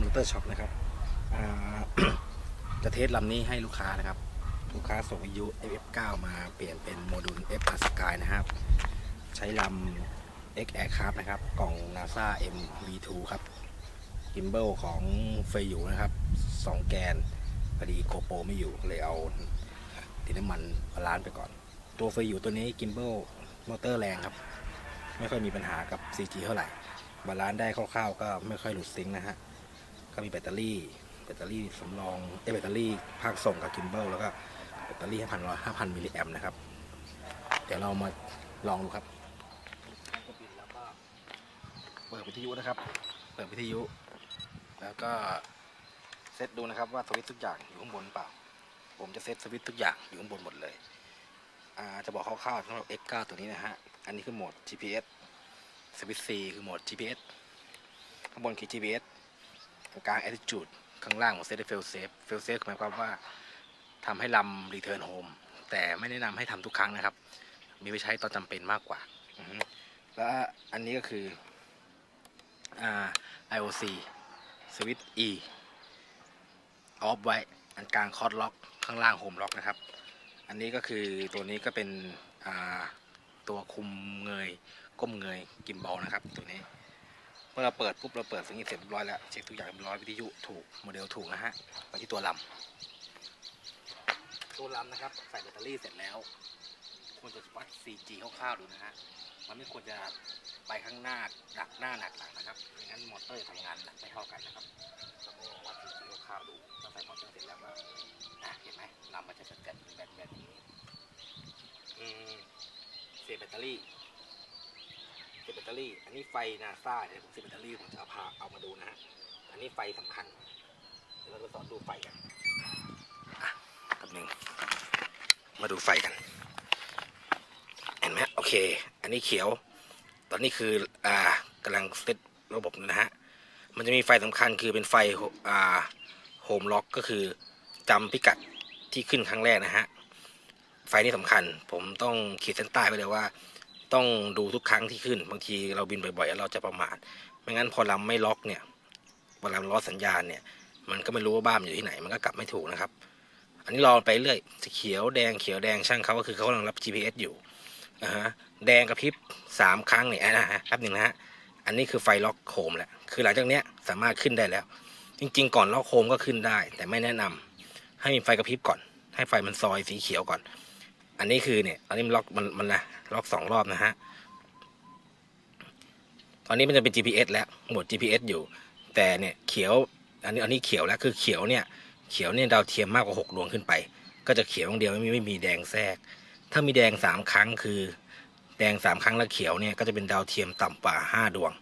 มอเตอร์ช็อปนะครับจะเทสลำนี้ให้ลูกค้านะครับ ลูกค้าส่งวิทยุ FF9 มาเปลี่ยนเป็นโมดูล F r Sky นะครับ ใช้ลำ X Aircraft นะครับ กล่อง NASA MV2 ครับกิมเบิลของเฟยอยู่นะครับ 2 แกนพอดีโกโปไม่อยู่เลยเอาดินน้ำมันบาลานไปก่อน ตัวเฟยอยู่ตัวนี้กิมเบิลมอเตอร์แรงครับ ไม่ค่อยมีปัญหากับ CG เท่าไหร่บาลานได้คร่าวๆ ก็ไม่ค่อยหลุดซิงค์นะฮะ ก็มีแบตเตอรี่ แบตเตอรี่สำรองเอ้ยแบตเตอรี่ภาคส่งกับกิมเบิลแล้วก็แบตเตอรี่5,000ร้อย5,000มิลลิแอมนะครับ เดี๋ยวเรามาลองดูครับก็ปิดแล้วก็เปิดวิทยุนะครับ เปิดวิทยุ แล้วก็เซตดูนะครับว่าสวิตช์ทุกอย่างอยู่ข้างบนหรือเปล่า ผมจะเซตสวิตช์ทุกอย่างอยู่ข้างบนหมดเลยอ่าจะบอกคร่าวๆสำหรับ X9 ตัวนี้นะฮะ อันนี้คือโหมด GPS สวิตช์ C คือโหมด GPS ข้างบนคือ GPS ตรง กลาง attitude ข้างล่างของ set fail safe fail safe หมายความว่าทำให้ลำ return home แต่ไม่แนะนำให้ทำทุกครั้งนะครับ มีไว้ใช้ตอนจำเป็นมากกว่า แล้วอันนี้ก็คืออ่ IOC switch E off ไว้ อันกลางคอร์ดล็อกข้างล่าง home lock นะครับ อันนี้ก็คือตัวนี้ก็เป็นตัวคุมเงย ก้มเงย กิมบอลนะครับตัวนี้ เมื่อเราเปิดปุ๊บเราเปิดสิ่งนี้เสร็จเรียบร้อยแล้วเช็คทุกอย่างเรียบร้อยวิทยุถูกโมเดลถูกนะฮะมาที่ตัวลำตัวลำนะครับใส่แบตเตอรี่เสร็จแล้วควรจะวัด 4G คร่าวๆดูนะฮะมันไม่ควรจะไปข้างหน้าหนักหน้าหนักหลังนะครับไม่งั้นมอเตอร์ทำงานหนักไม่เท่ากันนะครับเราก็วัด 4G คร่าวๆดูเราใส่มอเตอร์เสร็จแล้วก็อะเห็นไหมลำมันจะจัดๆแบบแบบนี้เสียแบตเตอรี่ ตเตอรี่ อันนี้ไฟนาซาเนี่ยผมเสียบแบตเตอรี่ผมจะเอาพาเอามาดูนะฮะ อันนี้ไฟสำคัญ เดี๋ยวเราจะสอนดูไฟกันอะแป๊บหนึ่งมาดูไฟกัน เห็นไหมโอเค อันนี้เขียว ตอนนี้คือ อ่ากำลังเซตระบบนะฮะ มันจะมีไฟสำคัญคือเป็นไฟ อ่า โฮมล็อกก็คือจำพิกัดที่ขึ้นครั้งแรกนะฮะ ไฟนี่สำคัญ ผมต้องขีดเส้นใต้ไว้เลยว่า ต้องดูทุกครั้งที่ขึ้น บางทีเราบินบ่อยๆเราจะประมาทไม่งั้นพอลำไม่ล็อกเนี่ยเวลาล้อสัญญาณเนี่ย มันก็ไม่รู้ว่าบ้านมันอยู่ที่ไหน มันก็กลับไม่ถูกนะครับ อันนี้รอไปเรื่อยสีเขียวแดงเขียวแดงช่างเขาก็คือเขากำลังรับ GPS อยู่อ่าฮะแดงกระพริบสามครั้งเนี่ยอะนะฮะแป๊บหนึ่งนะฮะอันนี้คือไฟล็อกโคมแหละคือหลังจากเนี้ยสามารถขึ้นได้แล้ว จริง ๆ ก่อนล็อกโคมก็ขึ้นได้ แต่ไม่แนะนำให้มีไฟกระพริบก่อน ให้ไฟมันซอยสีเขียวก่อน อันนี้คือเนี่ย อันนี้มันล็อกมันมันนะล็อกสองรอบนะฮะ ตอนนี้มันจะเป็น GPS แล้วโหมด GPS อยู่ แต่เนี่ยเขียว อันนี้อันนี้เขียวแล้วคือเขียวเนี่ย เขียวเนี่ยดาวเทียมมากกว่าหกดวงขึ้นไป ก็จะเขียวอย่างเดียวไม่มีไม่มีแดงแทรก ถ้ามีแดงสามครั้งคือ แดงสามครั้งแล้วเขียวเนี่ยก็จะเป็นดาวเทียมต่ำกว่าห้าดวง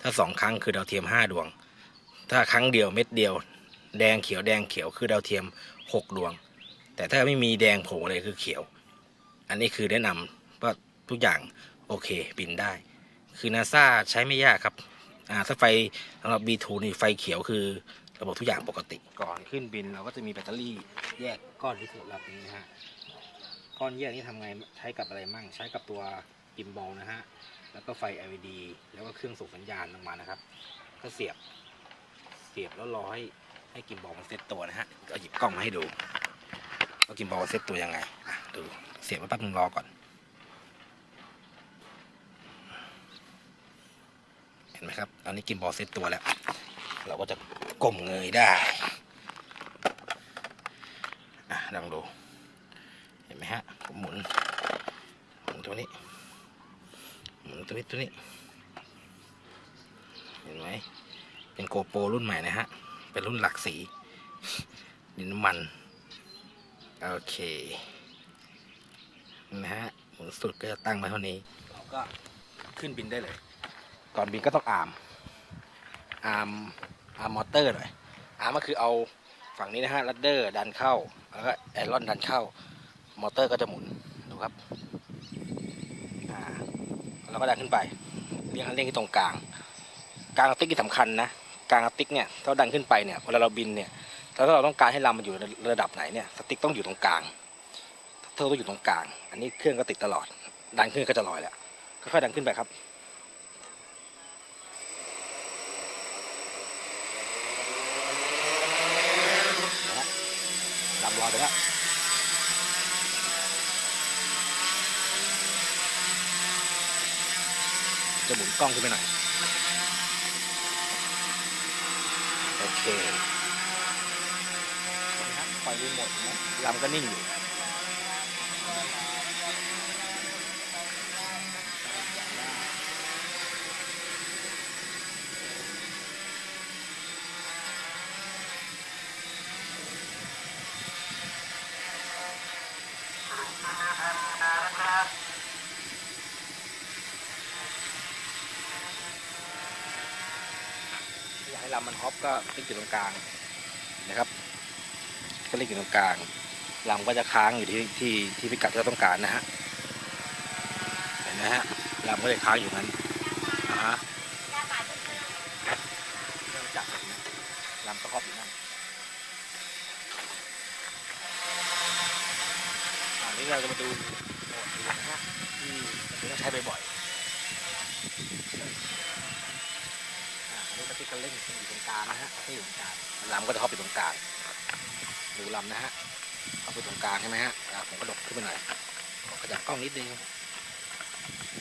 ถ้าสองครั้งคือดาวเทียมห้าดวง ถ้าครั้งเดียวเม็ดเดียว แดงเขียวแดงเขียวคือดาวเทียมหกดวง แต่ถ้าไม่มีแดงโผล่เลยคือเขียว อันนี้คือแนะนำว่าทุกอย่างโอเคบินได้ คือนาซาใช้ไม่ยากครับอ่าถ้าไฟสำหรับ B2 นี่ไฟเขียวคือระบบทุกอย่างปกติ ก่อนขึ้นบินเราก็จะมีแบตเตอรี่แยกก้อนที่สำหรับนี้นะฮะก้อนแยกนี้ทำไงใช้กับอะไรมั่ง ใช้กับตัวกิมบอลนะฮะแล้วก็ไฟ LED แล้วก็เครื่องส่งสัญญาณลงมานะครับ ก็เสียบเสียบแล้วรอให้ให้กิมบอลมันเซตตัวนะฮะเอาหยิบกล้องมาให้ดูว่ากิมบอลเซตตัวยังไงดู เสียบไว้แป๊บนึงรอก่อน เห็นไหมครับ อันนี้กิมบอลเซตตัวแล้ว เราก็จะก้มเงยได้อะลองดู เห็นไหมฮะผมหมุนหมุนตัวนี้ หมุนตัวนี้ตัวนี้ เห็นไหมเป็นโกโปรรุ่นใหม่นะฮะ เป็นรุ่นหลักสีดินน้ำมัน โอเค นะฮะหมุนสุดก็จะตั้งไว้เท่านี้ เราก็ขึ้นบินได้เลย ก่อนบินก็ต้องอาร์มอาร์มอาร์มมอเตอร์หน่อยอาร์มก็คือเอาฝั่งนี้นะฮะลัดเดอร์ดันเข้า แล้วก็แอรอนดันเข้า มอเตอร์ก็จะหมุนดูครับอ่าแล้วก็ดันขึ้นไปเรียงคันเร่งที่ตรงกลาง กลางติ๊กที่สำคัญนะกลางติ๊กเนี่ยถ้าเราดันขึ้นไปเนี่ยเวลาเราบินเนี่ยถ้าเราต้องการให้ลำมันอยู่ในระดับไหนเนี่ยสติ๊กต้องอยู่ตรงกลางเธ อร์ต้องอยู่ตรงกลาง อันนี้เครื่องก็ติดตลอด ดันขึ้นก็จะลอยแหละค่อยๆดันขึ้นไปครับดับลอยไปแล้วจะหมุนกล้องขึ้นไปหน่อยโอเคปล่อยรีโมทนะลำก็นิ่งอยู่ มันฮอปก็คลิกอยู่ตรงกลางนะครับ ก็เล่นอยู่ตรงกลางลำก็จะค้างอยู่ที่ที่ที่พิกัดที่เราต้องการนะฮะเห็นไหมฮะลำก็จะค้างอยู่นั้นอ่าฮะเริ่มจับนะลำก็ฮอปอยู่นั่นอ่านี่เราจะมาดูโหมดนะฮะที่ที่ต้องใช้บ่อยๆ อ่าอันนี้สติ๊กกอร์เล่นอยู่ตรงกลางนะฮะที่อยู่ตรงกลางลำก็จะเข้าไปตรงกลางดูลำนะฮะเข้าไปตรงกลางใช่ไหมฮะผมกระดกขึ้นไปหน่อยขยับกล้องนิดนึง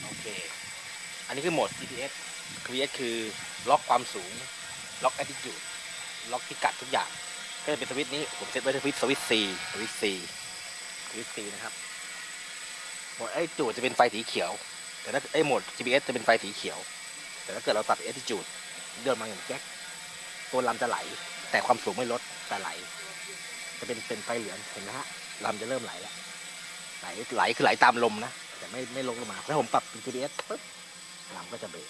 โอเค อันนี้คือโหมด GPS GPS คือล็อกความสูง ล็อก attitude ล็อกพิกัดทุกอย่าง ก็จะเป็นสวิตช์นี้ ผมเซตไว้ที่สวิตช์สวิตช์ C สวิตช์ C สวิตช์ C นะครับ โหมด attitude จะเป็นไฟสีเขียว แต่ถ้าไอ้โหมด GPS จะเป็นไฟสีเขียว แต่ถ้าเกิดเราตัด attitude เดินมาอย่างแจ็คตัวลำจะไหล แต่ความสูงไม่ลดแต่ไหล จะเป็นเป็นไฟเหลืองเห็นไหมฮะลำจะเริ่มไหลแล้วไหลไหลคือไหลตามลมนะแต่ไม่ไม่ลงลงมาถ้าผมปรับเป็น GPS ปุ๊บลำก็จะเบรก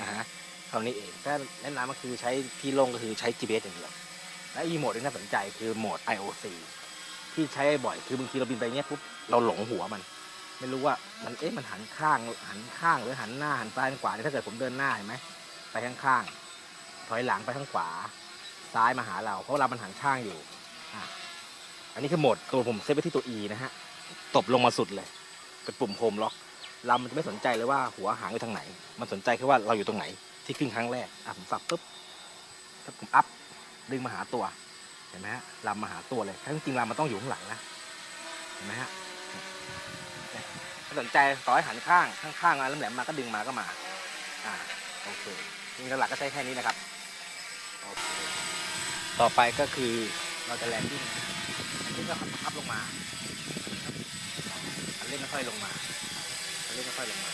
นะฮะเท่านี้เองถ้าแนะนำก็คือใช้ที่ลงก็คือใช้ GPS อย่างเดียวและอีโหมดที่น่าสนใจคือโหมด IOC ที่ใช้บ่อยคือบางทีเราบินไปเนี้ยปุ๊บเราหลงหัวมัน ไม่รู้ว่ามันเอ๊ะมันหันข้างหันข้างหรือหันหน้าหันซ้ายหันขวาเนี่ยถ้าเกิดผมเดินหน้าเห็นไหม ไปข้างๆ ถอยหลังไปข้างขวา ซ้ายมาหาเรา เพราะเรามันหันข้างอยู่อะอันนี้คือโหมดตัวผมเซตไว้ที่ตัว E นะฮะ ตบลงมาสุดเลย เป็นปุ่มโฮมล็อกลำมันจะไม่สนใจเลยว่าหัวหางอยู่ทางไหน มันสนใจแค่ว่าเราอยู่ตรงไหน ที่ขึ้นครั้งแรก อะผมสับปุ๊บถ้าผมอัพดึงมาหาตัว เห็นไหมฮะลำมาหาตัวเลยทั้งจริงลำมันต้องอยู่ข้างหลังนะ เห็นไหมฮะสนใจต่อให้หันข้างข้างๆมาแล้วแหลมมาก็ดึงมาก็มา อ่า จริงๆหลักก็ใช้แค่นี้นะครับโอเคต่อไปก็คือเราจะแลนดิ้งอันนี้ก็พับลงมาอันเล่นค่อยๆลงมาอันเล่นค่อยๆลงมา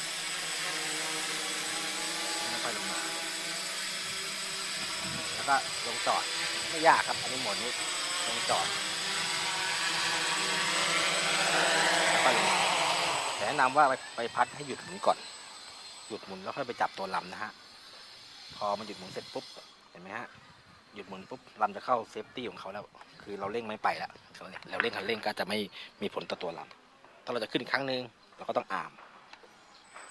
อันเล่นค่อยๆลงมา แล้วก็ลงจอดไม่ยากครับอันนี้หมดนี้ลงจอดแล้วก็ลงมาแต่แนะนำว่าไปไปพัดให้หยุดหมุนก่อน หยุดหมุนแล้วค่อยไปจับตัวลำนะฮะ อมันหยุดหมุนเสร็จปุ๊บ เห็นไหมฮะ หยุดหมุนปุ๊บลำจะเข้าเซฟตี้ของเขาแล้ว คือเราเร่งไม่ไปแล้วเราเร่งคันเร่งก็จะไม่มีผลต่อตัวลำถ้าเราจะขึ้นอีกครั้งหนึ่งเราก็ต้องอาร์ม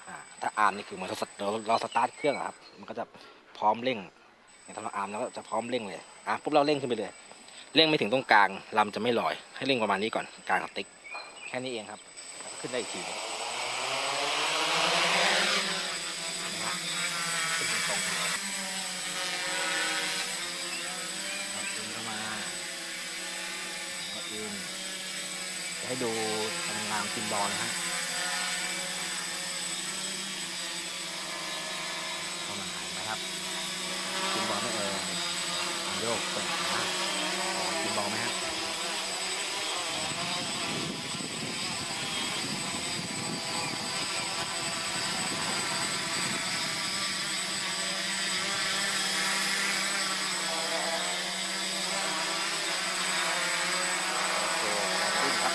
อ่าถ้าอาร์มนี่คือเหมันเราเราเราสตาร์ทเครื่องครับ มันก็จะพร้อมเร่งอย่างถ้าเราอาร์มแล้วก็จะพร้อมเร่งเลยอะปุ๊บเราเร่งขึ้นไปเลย เร่งไม่ถึงตรงกลางลำจะไม่ลอย ให้เร่งประมาณนี้ก่อนกลางติ๊กแค่นี้เองครับ ขึ้นได้อีกทีหนึ่ง ขึ้นตรงๆเลยเอาดึงเข้ามาเอาดึงจะ ให้ดูทำงงานกินบอลนะฮะประมาเห็นะครับกินบอลไม่เอ่ยโยกเปิดนะกินบอลไหมฮะ โอเคขึ้นครับ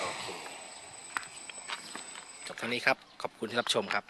โอเคจบเท่า นี้ครับ ขอบคุณที่รับชมครับ